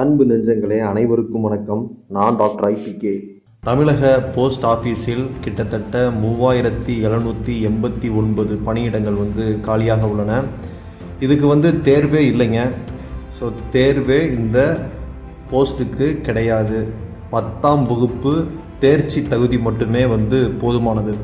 அன்பு நெஞ்சங்களே அனைவருக்கும் வணக்கம். நான் டாக்டர் ஐபிகே தமிழக போஸ்ட் ஆஃபீஸில் கிட்டத்தட்ட மூவாயிரத்தி எழுநூற்றி எண்பத்தி ஒன்பது பணியிடங்கள் வந்து காலியாக உள்ளன. இதுக்கு வந்து தேர்வே இல்லைங்க. ஸோ தேர்வே இந்த போஸ்ட்டுக்கு கிடையாது. பத்தாம் வகுப்பு தேர்ச்சி தகுதி மட்டுமே வந்து போதுமானது.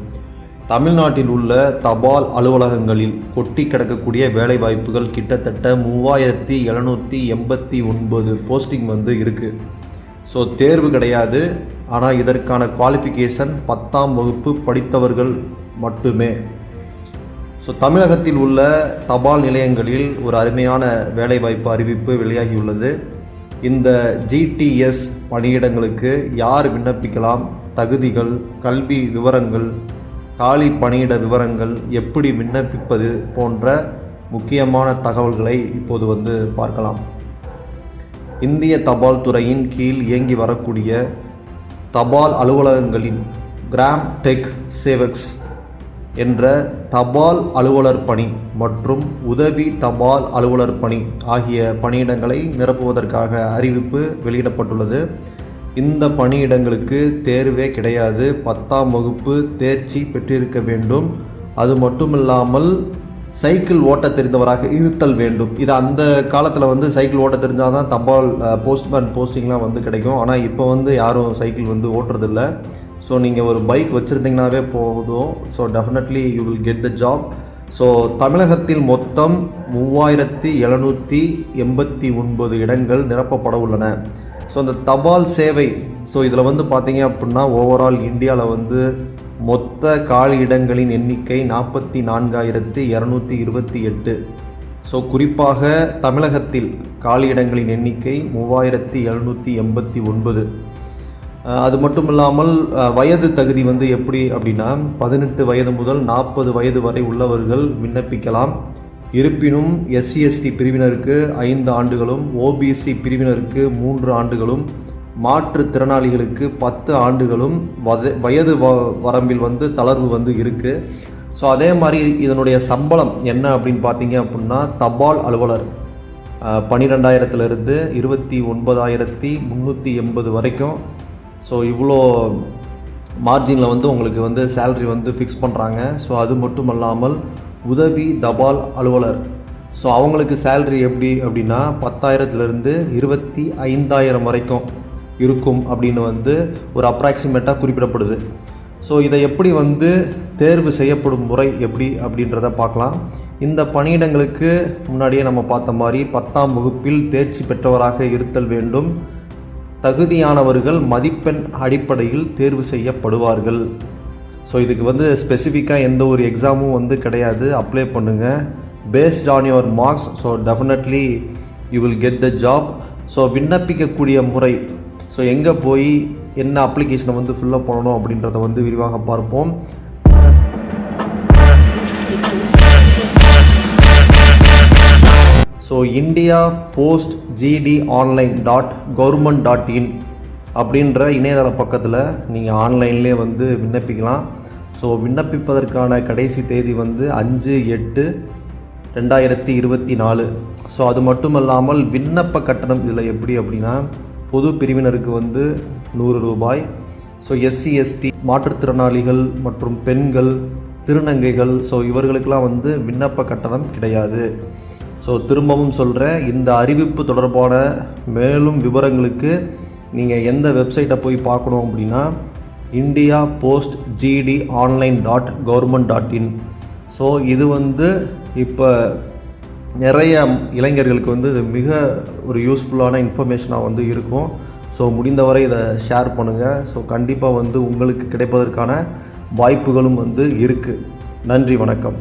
தமிழ்நாட்டில் உள்ள தபால் அலுவலகங்களில் கொட்டி கிடக்கக்கூடிய வேலைவாய்ப்புகள் கிட்டத்தட்ட மூவாயிரத்தி எழுநூற்றி எண்பத்தி ஒன்பது போஸ்டிங் வந்து இருக்குது ஸோ தேர்வு கிடையாது. ஆனால் இதற்கான குவாலிஃபிகேஷன் பத்தாம் வகுப்பு படித்தவர்கள் மட்டுமே. ஸோ தமிழகத்தில் உள்ள தபால் நிலையங்களில் ஒரு அருமையான வேலைவாய்ப்பு அறிவிப்பு வெளியாகியுள்ளது. இந்த ஜிடிஎஸ் பணியிடங்களுக்கு யார் விண்ணப்பிக்கலாம்? தகுதிகள் கல்வி விவரங்கள் காலி பணியிட விவரங்கள் எப்படி விண்ணப்பிப்பது போன்ற முக்கியமான தகவல்களை இப்போது வந்து பார்க்கலாம். இந்திய தபால் துறையின் கீழ் இயங்கி வரக்கூடிய தபால் அலுவலகங்களின் கிராம் டெக் சேவக்ஸ் என்ற தபால் அலுவலர் பணி மற்றும் உதவி தபால் அலுவலர் பணி ஆகிய பணியிடங்களை நிரப்புவதற்காக அறிவிப்பு வெளியிடப்பட்டுள்ளது. இந்த பணியிடங்களுக்கு தேர்வே கிடையாது. பத்தாம் வகுப்பு தேர்ச்சி பெற்றிருக்க வேண்டும். அது மட்டுமில்லாமல் சைக்கிள் ஓட்ட தெரிந்தவராக இருத்தல் வேண்டும். இது அந்த காலத்தில் வந்து சைக்கிள் ஓட்ட தெரிஞ்சால் தான் தபால் போஸ்ட்மேன் போஸ்டிங்லாம் வந்து கிடைக்கும். ஆனால் இப்போ வந்து யாரும் சைக்கிள் வந்து ஓட்டுறதில்ல. ஸோ நீங்கள் ஒரு பைக் வச்சுருந்தீங்கனாவே போதும். So definitely you will get the job so தமிழகத்தில் மொத்தம் மூவாயிரத்தி எழுநூற்றி எண்பத்தி ஒன்பது இடங்கள் நிரப்பப்பட உள்ளன. ஸோ இந்த தபால் சேவை ஸோ இதில் வந்து பார்த்தீங்க அப்படின்னா ஓவரால் இந்தியாவில் வந்து மொத்த காலி இடங்களின் எண்ணிக்கை நாற்பத்தி நான்காயிரத்து இரநூத்தி இருபத்தி எட்டு. ஸோ குறிப்பாக தமிழகத்தில் காலி இடங்களின் எண்ணிக்கை மூவாயிரத்தி எழுநூற்றி எண்பத்தி ஒன்பது. அது மட்டும் இல்லாமல் வயது தகுதி வந்து எப்படி அப்படின்னா பதினெட்டு வயது முதல் நாற்பது வயது வரை உள்ளவர்கள் விண்ணப்பிக்கலாம். இருப்பினும் எஸ்சிஎஸ்டி பிரிவினருக்கு ஐந்து ஆண்டுகளும் ஓபிசி பிரிவினருக்கு மூன்று ஆண்டுகளும் மாற்றுத்திறனாளிகளுக்கு பத்து ஆண்டுகளும் வத வயது வ வரம்பில் வந்து தளர்வு வந்து இருக்குது ஸோ அதே மாதிரி இதனுடைய சம்பளம் என்ன அப்படின்னு பார்த்தீங்க அப்படின்னா தபால் அலுவலர் பன்னிரெண்டாயிரத்துலேருந்து இருபத்தி ஒன்பதாயிரத்தி முந்நூற்றி எண்பது வரைக்கும். ஸோ இவ்வளோ மார்ஜினில் வந்து உங்களுக்கு வந்து சேல்ரி வந்து ஃபிக்ஸ் பண்ணுறாங்க ஸோ அது மட்டும் அல்லாமல் உதவி தபால் அலுவலர். ஸோ அவங்களுக்கு சேல்ரி எப்படி அப்படின்னா பத்தாயிரத்துலேருந்து இருபத்தி ஐந்தாயிரம் வரைக்கும் இருக்கும் அப்படின்னு வந்து ஒரு அப்ராக்சிமேட்டாக குறிப்பிடப்படுது. ஸோ இதை எப்படி வந்து தேர்வு செய்யப்படும் முறை எப்படி அப்படின்றத பார்க்கலாம். இந்த பணியிடங்களுக்கு முன்னாடியே நம்ம பார்த்த மாதிரி பத்தாம் வகுப்பில் தேர்ச்சி பெற்றவராக இருத்தல் வேண்டும். தகுதியானவர்கள் மதிப்பெண் அடிப்படையில் தேர்வு செய்யப்படுவார்கள். ஸோ இதுக்கு வந்து ஸ்பெசிஃபிக்காக எந்த ஒரு எக்ஸாமும் வந்து கிடையாது. அப்ளை பண்ணுங்கள் based on your marks so definitely you will get the job so விண்ணப்பிக்கக்கூடிய முறை. ஸோ எங்கே போய் என்ன அப்ளிகேஷனை வந்து ஃபில்லப் பண்ணணும் அப்படின்றத வந்து விரிவாக பார்ப்போம். So India post GD online dot government dot in அப்படின்ற இணையதள பக்கத்தில் நீங்கள் ஆன்லைன்லேயே வந்து விண்ணப்பிக்கலாம். ஸோ விண்ணப்பிப்பதற்கான கடைசி தேதி வந்து அஞ்சு எட்டு ரெண்டாயிரத்தி இருபத்தி நாலு. ஸோ அது மட்டும் இல்லாமல் விண்ணப்ப கட்டணம் இதில் எப்படி அப்படின்னா பொது பிரிவினருக்கு வந்து நூறு ரூபாய். ஸோ எஸ்சி எஸ்டி மாற்றுத்திறனாளிகள் மற்றும் பெண்கள் திருநங்கைகள் ஸோ இவர்களுக்கெல்லாம் வந்து விண்ணப்ப கட்டணம் கிடையாது. ஸோ திரும்பவும் சொல்கிறேன் இந்த அறிவிப்பு தொடர்பான மேலும் விவரங்களுக்கு நீங்கள் எந்த வெப்சைட்டை போய் பார்க்கணும் அப்படின்னா India post GD online dot government dot in. So இது வந்து இப்போ நிறைய இளைஞர்களுக்கு வந்து இது மிக ஒரு யூஸ்ஃபுல்லான இன்ஃபர்மேஷனாக வந்து இருக்கும். ஸோ முடிந்தவரை இதை ஷேர் பண்ணுங்கள் ஸோ கண்டிப்பாக வந்து உங்களுக்கு கிடைப்பதற்கான வாய்ப்புகளும் வந்து இருக்குது நன்றி வணக்கம்.